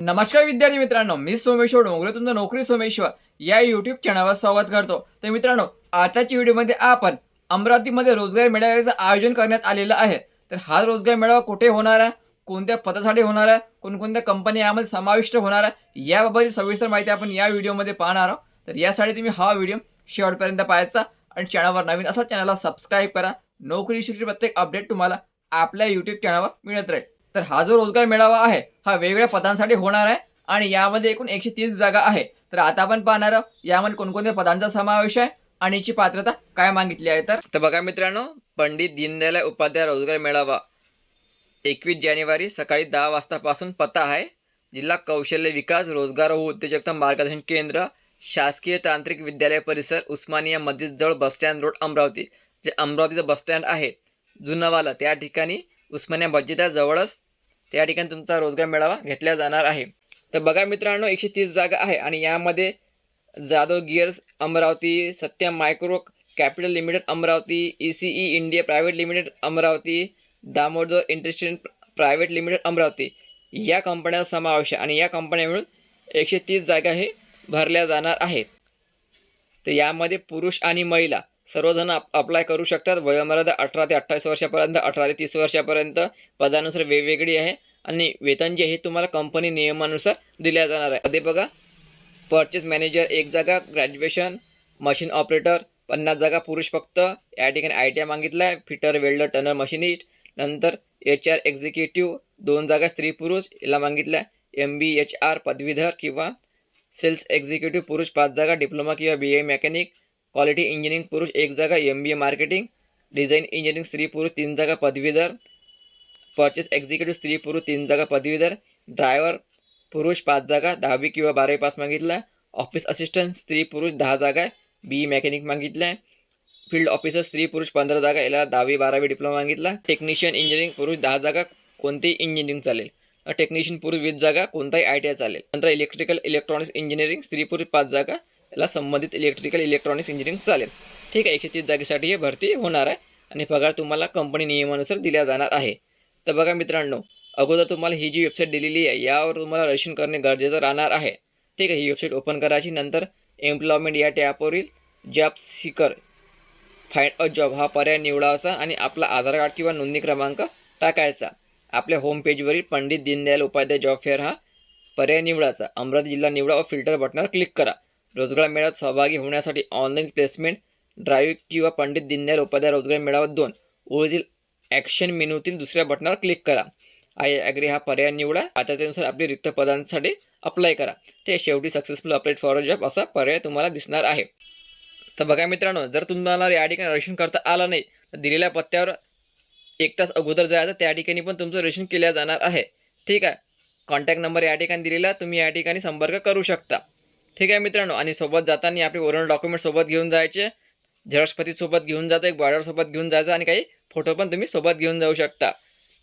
नमस्कार विद्यार्थी मित्रांनो मी सोमेश्वर डोंगरे तुमचं नोकरी सोमेश्वर या युट्यूब चॅनलवर स्वागत करतो. तर मित्रांनो आताच्या व्हिडिओमध्ये आपण अमरावतीमध्ये रोजगार मेळाव्याचं आयोजन करण्यात आलेलं आहे. तर हा रोजगार मेळावा कुठे होणार आहे? कोणत्या पदासाठी होणार आहे? कोणकोणत्या कंपनी यामध्ये समाविष्ट होणार आहे? याबाबतची सविस्तर माहिती आपण या व्हिडिओमध्ये पाहणार आहोत. तर यासाठी तुम्ही हा व्हिडिओ शेवटपर्यंत पाहायचा आणि चॅनलवर नवीन असा चॅनलला सबस्क्राईब करा. नोकरीशी प्रत्येक अपडेट तुम्हाला आपल्या यूट्यूब चॅनलवर मिळत राहील. तर हा जो रोजगार मेळावा आहे हा वेगवेगळ्या पदांसाठी होणार आहे आणि यामध्ये एकूण एकशे तीस जागा आहे. तर आता आपण पाहणार आहोत यामध्ये कोणकोणत्या पदांचा समावेश आहे आणि याची पात्रता काय मागितली आहे तर? तर बघा मित्रांनो पंडित दीनदयाल उपाध्याय रोजगार मेळावा एकवीस जानेवारी सकाळी दहा वाजतापासून पत्ता आहे. जिल्हा कौशल्य विकास रोजगार व उद्योजकता मार्गदर्शन केंद्र शासकीय तांत्रिक विद्यालय परिसर उस्मानिया मस्जिद जवळ बसस्टँड रोड अमरावती. जे अमरावतीचं बसस्टँड आहे जुनावाला. त्या ठिकाणी उस्मानिया मस्जिदाजवळच त्या ठिकाणी तुमचा रोजगार मेळावा घेतला जाणार आहे. तर बघा मित्रांनो एकशे तीस जागा आहे आणि यामध्ये Jadhav gears Amravati Satya micro capital limited Amravati E C E India private limited Amravati Damodar industrial private limited Amravati. या कंपन्यांचा समावेश आहे आणि या कंपन्या मिळून एकशे तीस जागा हे भरल्या जाणार आहेत. तर यामध्ये पुरुष आणि महिला. सर्वजण आप अप्लाय करू शकतात. वयोमर्यादा अठरा ते अठ्ठावीस वर्षापर्यंत अठरा ते तीस वर्षापर्यंत पदानुसार वेगवेगळी आहे. आणि वेतन जे आहे तुम्हाला कंपनी नियमानुसार दिल्या जाणार आहे. ते बघा परचेस मॅनेजर एक जागा ग्रॅज्युएशन मशीन ऑपरेटर पन्नास जागा पुरुष फक्त. या ठिकाणी आय टी आय मागितला आहे फिटर वेल्डर टनर मशिनिस्ट नंतर एच आर एक्झिक्युटिव्ह दोन जागा स्त्री पुरुष. याला मागितलं आहे एम बी एच आर पदवीधर किंवा सेल्स एक्झिक्युटिव्ह पुरुष पाच जागा डिप्लोमा किंवा B A mechanic quality engineering पुरुष एक जागा M B A marketing design engineering स्त्री पुरुष तीन जागा पदवीधर परचेस एक्झिक्युटिव्ह स्त्री पुरुष तीन जागा पदवीधर ड्रायव्हर पुरुष पाच जागा दहावी किंवा बारावी पास मागितला. ऑफिस असिस्टंट स्त्री पुरुष दहा जागा बी मेकॅनिक मागितलं. आहे फील्ड ऑफिसर स्त्री पुरुष पंधरा जागा याला दहावी बारावी डिप्लोमा मागितला. टेक्निशियन इंजिनिअरिंग पुरुष दहा जागा कोणतेही इंजिनिअरिंग चालेल. टेक्निशियन पुरुष वीस जागा कोणताही आय टी आय चालेल. नंतर इलेक्ट्रिकल इलेक्ट्रॉनिक्स इंजिनिअरिंग स्त्री पुरुष पाच जागा याला संबंधित इलेक्ट्रिकल इलेक्ट्रॉनिक्स इंजिनिअरिंग चालेल. ठीक आहे एकशे तीस जागेसाठी हे भरती होणार आहे. आणि पगार तुम्हाला कंपनी नियमानुसार दिला जाणार आहे. तर बघा मित्रांनो अगोदर तुम्हाला ही जी वेबसाईट दिलेली आहे यावर तुम्हाला रजिस्ट्रेशन करणे गरजेचं राहणार आहे. ठीक आहे ही वेबसाईट ओपन करायची नंतर एम्प्लॉयमेंट या टॅपवरील job seeker find a job हा पर्याय निवडायचा आणि आपला आधार कार्ड किंवा नोंदणी क्रमांक टाकायचा. आपल्या होम पेजवरील पंडित दीनदयाल उपाध्याय जॉब फेअर हा पर्याय निवडायचा. अमरावती जिल्हा निवडा व फिल्टर बटनावर क्लिक करा. रोजगार मेळ्यात सहभागी होण्यासाठी ऑनलाईन प्लेसमेंट ड्राईव्ह किंवा पंडित दीनदयाल उपाध्याय रोजगार मेळावा दोन. ओळीतील ॲक्शन मेनूतील दुसऱ्या बटनावर क्लिक करा. आय ॲग्री हा पर्याय निवडा. आता त्यानुसार आपली रिक्त पदांसाठी अप्लाय करा. ते शेवटी सक्सेसफुल अपडेट फॉर जॉब असा पर्याय तुम्हाला दिसणार आहे. तर बघा मित्रांनो जर तुम्हाला या ठिकाणी रजिस्ट्रेशन करता आलं नाही तर दिलेल्या पत्त्यावर एक तास अगोदर जायचं त्या ठिकाणी पण तुमचं रजिस्ट्रेशन केलं जाणार आहे. ठीक आहे. कॉन्टॅक्ट नंबर या ठिकाणी दिलेला तुम्ही या ठिकाणी संपर्क करू शकता. ठीक आहे मित्रांनो आणि सोबत जाताना आपले ओरिजिनल डॉक्युमेंट सोबत घेऊन जायचे झेरॉक्सपती सोबत घेऊन जायचं एक बॉर्डर सोबत घेऊन जायचं आणि काही फोटो पण तुम्ही सोबत घेऊन जाऊ शकता.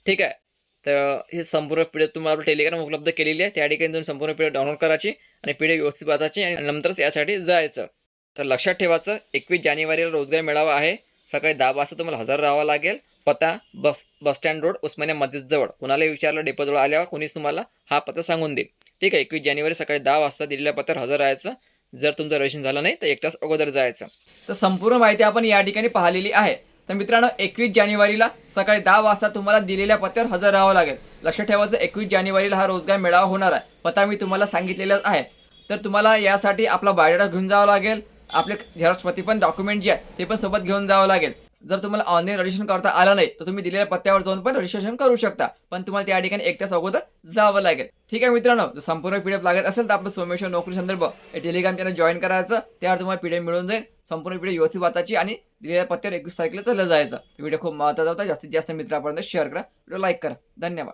ठीक आहे? तर हे संपूर्ण पी तुम्हाला आपलं टेलिग्राम उपलब्ध केलेली आहे. त्या ठिकाणी तुम्ही संपूर्ण पी डाउनलोड करायची आणि पी व्यवस्थित वाचायची आणि नंतरच यासाठी जायचं. तर लक्षात ठेवायचं एकवीस जानेवारीला रोजगार मेळावा आहे. सकाळी दहा वाजता तुम्हाला हजर राहावं लागेल. पत्ता बस बसस्टँड रोड उस्मानिया मस्जिदजवळ कुणालाही विचारलं डेपोजवळ आल्यावर कोणीच तुम्हाला हा पत्ता सांगून देईल. ठीक आहे एकवीस जानेवारी सकाळी दहा वाजता दिलेल्या पत्त्यावर हजर राहायचं. जर तुमचं रजिस्ट्रेशन झालं नाही तर एक तास अगोदर जायचं. तर संपूर्ण माहिती आपण या ठिकाणी पाहिलेली आहे. तर मित्रांनो एकवीस जानेवारीला सकाळी दहा वाजता तुम्हाला दिलेल्या पत्त्यावर हजर राहावं लागेल. लक्षात ठेवायचं एकवीस जानेवारीला हा रोजगार मेळावा होणार आहे. पत्ता मी तुम्हाला सांगितलेलाच आहे. तर तुम्हाला यासाठी आपला बायोडाटा घेऊन जावं लागेल. आपले झेरॉक्सपती पण डॉक्युमेंट जे आहे ते पण सोबत घेऊन जावं लागेल. जर तुम्हाला ऑनलाईन रजिस्ट्रेशन करता आलं नाही तर तुम्ही दिलेल्या पत्त्यावर जाऊन पण रजिस्ट्रेशन करू शकता. पण तुम्हाला त्या ठिकाणी एक तास अगोदर जावं लागेल. ठीक आहे मित्रांनो जर संपूर्ण पीडीएफ लागत असेल तर आपलं सोमेश्वर नोकरी संदर्भ हे टेलिग्राम चॅनल जॉईन करायचं. त्यावर तुम्हाला पीडीएफ मिळून जाईल. संपूर्ण पीडीएफ व्यवस्थित वाचायची आणि दिलेल्या पत्त्यावर एकवीस तारखेला चाललं जायचं. व्हिडिओ खूप महत्त्वाचा होता. जास्तीत जास्त मित्रापर्यंत शेअर करा. व्हिडिओ लाईक करा. धन्यवाद.